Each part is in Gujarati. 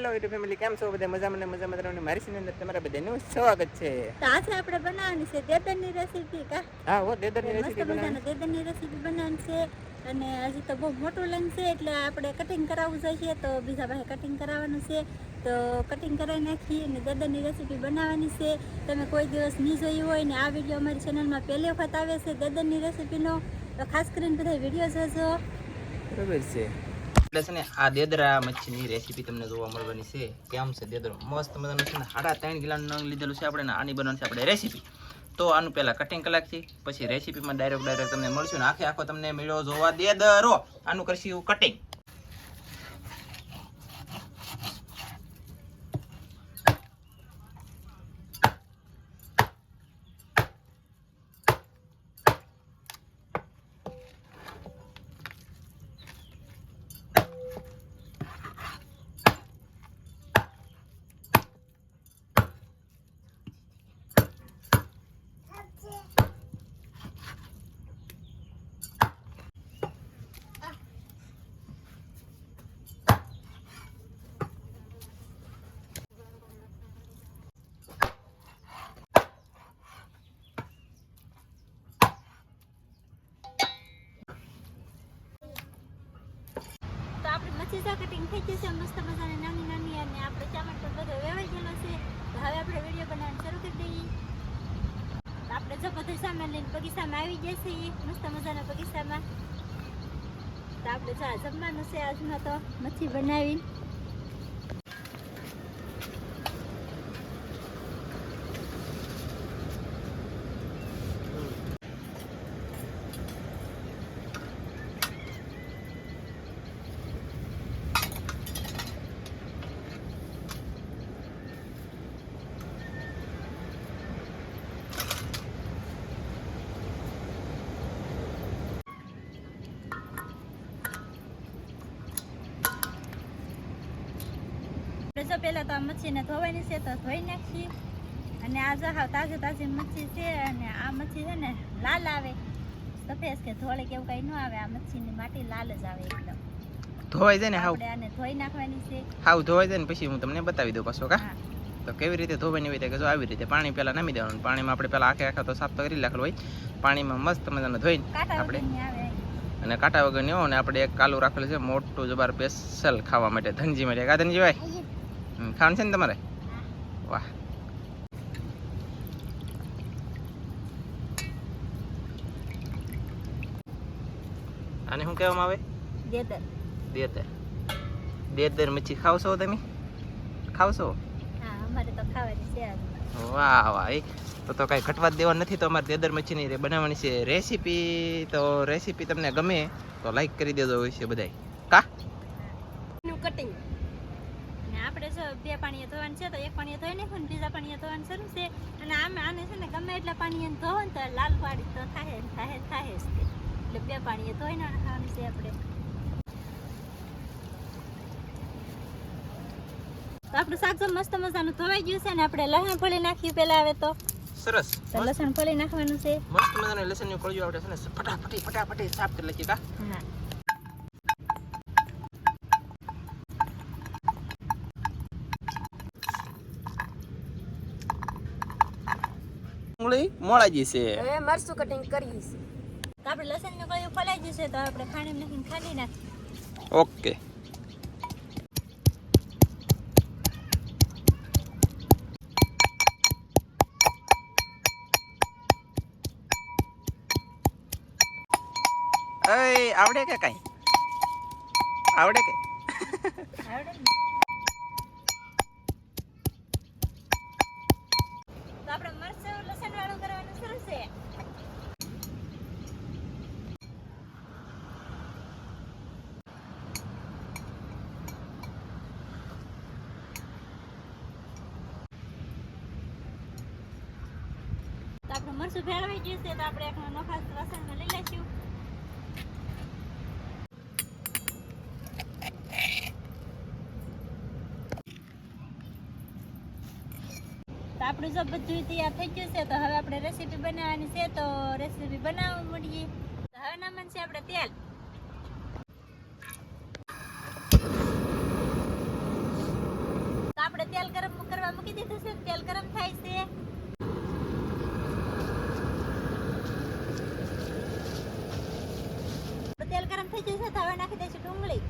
હેલો યુટ્યુબ ફેમિલી કેમ છો બધા? મજામાં ને મજામાં રહેવાની મારી ચેનલ અંદર તમારા બધાનું સ્વાગત છે. તો આજે આપણે બનાવવાની છે દેદરની રેસીપી કા? હા હો દેદરની રેસીપી બનાવવાની. દેદરની રેસીપી બનાવવાની છે. અને હજી તો બહુ મોટું લંગ છે એટલે આપણે કટિંગ કરાવવું જોઈએ તો બીજા પાસે કટિંગ કરાવવાનું છે. તો કટિંગ કરાવી નાખી અને દેદરની રેસીપી બનાવવાની છે. તમે કોઈ દિવસ નહીં જોઈ હોય ને આ વીડિયો અમારી ચેનલમાં પહેલી વખત આવે છે દેદરની રેસીપીનો તો ખાસ કરીને બધા વીડિયો જોજો. બરોબર છે. એટલે આ દેદરા મચ્છીની રેસીપી તમને જોવા મળવાની છે. કેમ છે દેદરો? મસ્ત મજાનું છે ને ત્રણ કિલોનું નંગ લીધેલું છે આપણે આની બનાવવાની છે આપણે રેસીપી તો આનું પહેલા કટિંગ કલાક છે, પછી રેસીપીમાં ડાયરેક્ટ ડાયરેક્ટ તમને મળશે ને આખે આખો તમને મેળો જોવા દેદરો. આનું કરશું કટિંગ તો મચ્છી સા કટિંગ થઈ મસ્ત મજાને નાની નાની અને આપણે ચામડ પણ બધો વેવાઈ ગયેલો છે. તો હવે આપણે વીડિયો બનાવવાનું શરૂ કરી દઈએ. આપણે જો બધું સામાન લઈને બગીચામાં આવી ગયા છીએ. મસ્ત મજાના બગીચામાં. તો આપણે જો જમવાનું છે આજમાં તો મચ્છી બનાવી જો પહેલાં તો આ મચ્છીને ધોવાની છે તો ધોઈ નાખીએ. અને આ જો હાવ તાજી તાજી મચ્છી છે અને આ મચ્છી છે ને લાલ આવે. સફેદ કે ધોળે કેવું કંઈ ન આવે આ મચ્છીની માટી લાલ જ આવે એકદમ. ધોવાઈ જાય ને હાવ. આને ધોઈ નાખવાની છે. હાવ ધોવાઈ જાય ને પછી હું તમને બતાવી દઉં પાછો કા? તો કેવી રીતે ધોવાની હોય કે જો આવી રીતે પાણી પહેલાં નામી દેવાનું. પાણીમાં આપણે પહેલાં આખે આખા તો સાફ તો કરી નાખેલું હોય. પાણીમાં મસ્ત મજાને ધોઈને આપણે અને કાંટા વગરની ને આપણે એક કાલું રાખેલું છે મોટું જબર સ્પેશિયલ ખાવા માટે. ધનજી માટે કા ધનજી ભાઈ હમ, ખાવાનું છે ને તમારે વાહ આને શું કહેવામાં આવે દેદર મચ્છી ખાવશો તમે ખાવશો હા અમારે તો ખાવાની વાહ વાહ એ તો તો કાંઈ ઘટવા દેવા નથી તો અમારે દેદર મચ્છીની રે- બનાવવાની છે રેસીપી તો રેસીપી તમને ગમે તો લાઈક કરી દેજો હોય છે બધાય કા કટિંગ અને આપણે જો બે પાણીએ ધોવાનું છે તો એક પાણી ધોઈ નાખવાનું બીજા પાણી ધોવાનું શરૂ છે. અને આમ આને છે ને ગમે એટલા પાણી ધોવો ને તો લાલ પાડી તો થાય થાય થાય જ એટલે બે પાણી ધોઈ નાખવાનું છે આપણે. તો આપણું શાક મસ્ત મજાનું ધોવાઈ ગયું છે ને આપણે લસણ ફોલી નાખ્યું પેલા આવે તો. સરસ લસણ ફોલી નાખવાનું છે. મસ્ત મજાનું લસણની કોળીઓ આપણે છે ને ફટાફટી ફટાફટી સાફ કરી લખી કા? હા ડુંગળી મોળાજી છે. હવે મરચું કટિંગ કરીએ છીએ. તો આપણે લસણનું કયું ફોલાઈ જશે તો આપણે ખાણી નાખીને ખાલી નાખીએ. ઓકે. અય આવડે કે કઈ? આવડે કે? આવડે ને? તો આપણે મરચું લસણ વાળું કરવાનું શરૂ છે તો મરચું ભેળવાઈ ગયું તો આપણે એક નખાસ વાસણમાં લઈ લઈશું. તો આપણું જો બધું તૈયાર થઈ ગયું છે, તો હવે આપણે રેસીપી બનાવવાની છે, તો રેસીપી બનાવવા મળીએ. તો હવે નામન છે આપણે તેલ. આપણે તેલ ગરમ કરવા મૂકી દીધું છે, તેલ ગરમ થાય છે. થઈ જશે તો હવે નાખી દઈશું ડુંગળી.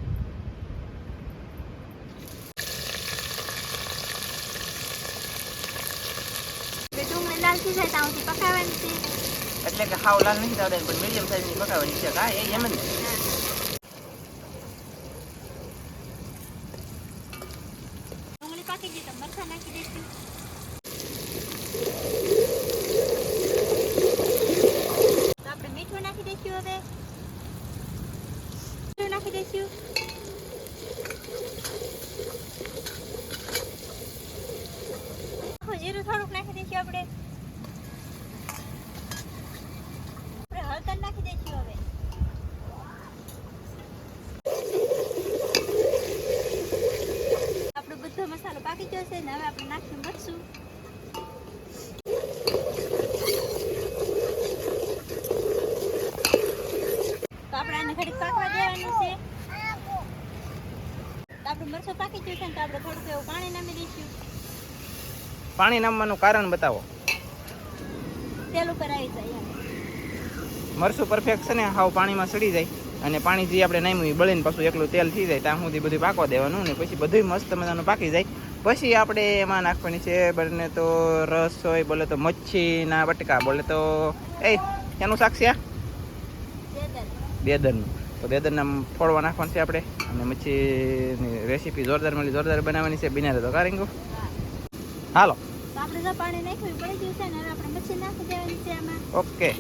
ડુંગળી લાલ થઈ જાય ત્યાં સુધી પકાવવાની છે. એટલે કે હાવ લાલ નથી થવા પણ મીડિયમ સાઈઝની પકાવવાની છે હા એ એમ જ ને. ડુંગળી પાકી ગઈ તો મરચાં નાખી દઈશું. તો આપણે મીઠું નાખી દઈશું હવે. મીઠું નાખી દઈશું આખું જીરું થોડુંક નાખી દઈશું આપણે આપણે હળદર નાખી દઈશું હવે આપણો બધો મસાલો પાકી ગયો છે ને હવે આપણે નાખીને મરચું તો આપણે આને ઘડીક પાકવા દેવાનું છે તો આપણું મરચું પાકી ગયું છે ને તો આપણે થોડુંક એવું પાણી નામી દઈશું. પાણી નામવાનું કારણ બતાવો. તેલ ઉપર આવી જાય મરચું પરફેક્ટ છે ને હાવ પાણીમાં સડી જાય. અને પાણી જે આપણે નામ્યું એ બળીને પાછું એકલું તેલ થઈ જાય ત્યાં સુધી બધું પાકવા દેવાનું ને પછી બધું મસ્ત મજાનું પાકી જાય. પછી આપણે એમાં નાખવાની છે બને તો રસ હોય બોલે તો મચ્છીના બટકા બોલે તો એ એનું શાક છે બેદરનું. તો બેદરના ફોડવા નાખવાનું છે આપણે. અને મચ્છીની રેસીપી જોરદાર મળી જોરદાર બનાવવાની છે બિના તો કારીંગો હાલો. આપણે પાણી નાખ્યું પડી ગયું છે ને આપણે મચ્છી નાખી દેવાની છે આમાં. ઓકે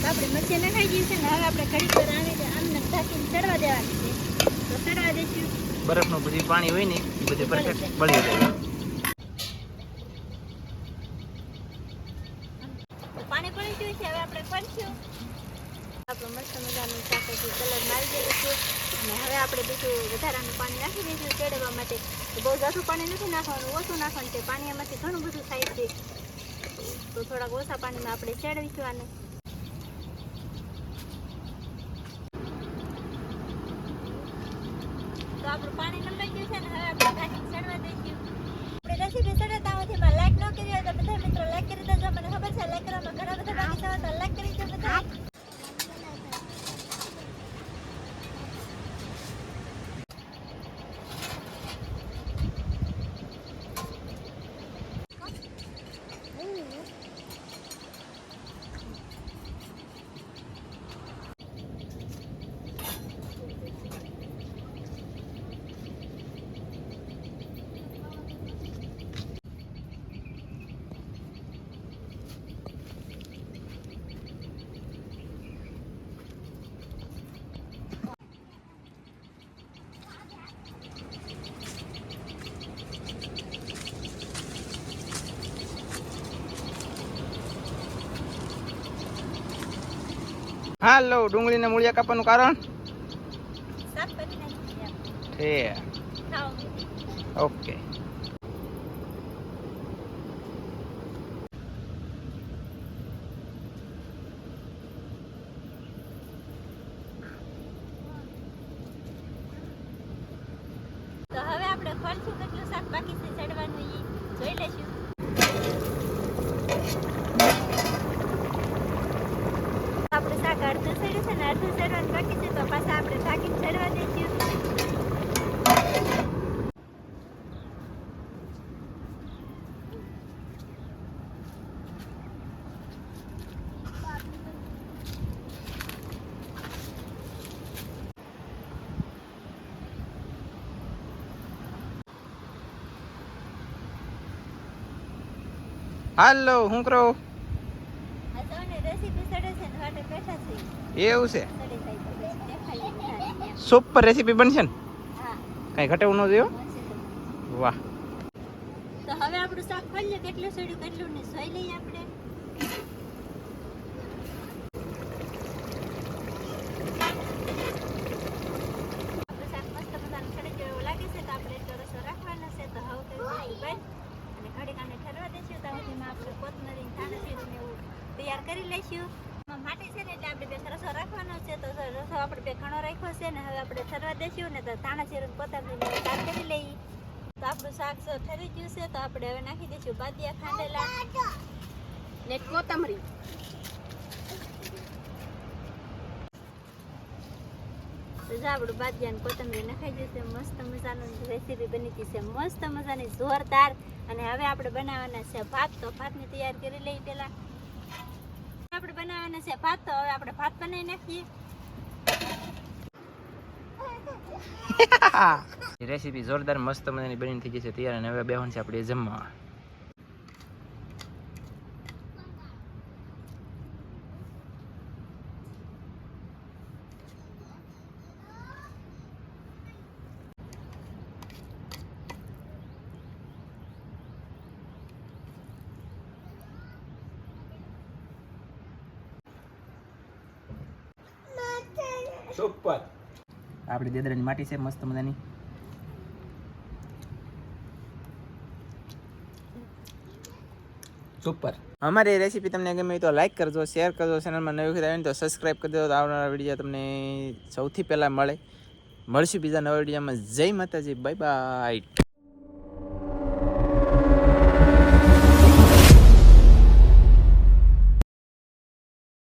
તો આપણે મચ્છી નખાઈ ગઈ આપણે ઘડી આમને ઢાંકીને ચડવા દેવાની છે. તો ચડવા દઈશું બરફનું બધું પાણી હોય ને એ બધું પરફેક્ટ બળી જાય. પાણી પડી ગયું છે હવે આપણે ખોલશું આપણું મસ્ત મજાનું શાકભાજી કલર મારી છે. અને હવે આપણે બીજું વધારાનું પાણી નાખી દઈશું ચડવા માટે. બહુ જાડું પાણી નથી નાખવાનું ઓછું નાખવાનું છે. પાણી એમાંથી ઘણું બધું થાય છે. તો થોડાક ઓછા પાણીમાં આપણે ચડવીશું આને તો આપણું પાણી લંબાઈ ગયું છે ને હવે આપણે ઢાંકીને ચડવા દઈશું આપણે રેસીપી ચડતા હોય તેમાં લાઈક ન કરી હોય તો બધા મિત્રો લાઈક કરી દેજો મને ખબર છે લાઈક કરવામાં ઘણા બધા બાકી છે તો લાઈક કરી દેજો બધા હાલો ડુંગળીને મૂળિયા કાપવાનું કારણ? ઓકે તો હવે આપણે ખોલશું કેટલું શાક બાકી છે ચડવાનું ઈ જોઈ લેશું આપણે શાક અડધું ચડ્યું છે ને અડધું ચડવાનું બાકી છે તો પાછા આપણે ઢાંકીને ચડવા દઈશું હાલો હું કરો? એવું છે. સુપર રેસીપી બનશે ને? કઈ કાંઈ ઘટેવું ન જોયો વાહ. તો હવે આપણું શાક ખોલીએ કેટલું સડ્યું કેટલું ને સોઈ લઈએ આપણે દઈશું આમાં માટી છે ને એટલે આપણે બે રસો રાખવાનો છે તો રસો આપણે ઘણો રાખ્યો છે ને હવે આપણે ઠરવા દેશું ને તો ધાણા જીરું કોથમરી કરી લઈએ. તો આપણું શાક ઠરી ગયું છે, તો આપણે હવે નાખી દઈશું બાદિયા ખાંડેલા. ને કોથમરી. તો જો આપણું બાદિયા કોથમરી નખાઈ જશે મસ્ત મજાનું રેસીપી બની ગઈ છે, મસ્ત મજાની જોરદાર. અને હવે આપણે બનાવવાના છે ભાત, તો ભાતની તૈયાર કરી લઈએ પહેલાં. આપણે બનાવવાના છે ભાત, તો હવે આપણે ભાત બનાવી નાખીએ. રેસીપી જોરદાર મસ્ત મજાની બની થઈ છે. તૈયાર અને હવે બેહન છે આપણે જમવા. સુપર આપણી દેદરાની માટી છે, મસ્ત મજાની. સુપર અમારી રેસીપી તમને ગમે તો લાઈક કરજો શેર કરજો ચેનલમાં નવી વખત આવીને તો સબસ્ક્રાઈબ કરી દો તો આવનારા વીડિયો તમને સૌથી પહેલાં મળે. મળશું બીજા નવા વિડીયોમાં જય માતાજી બાય બાય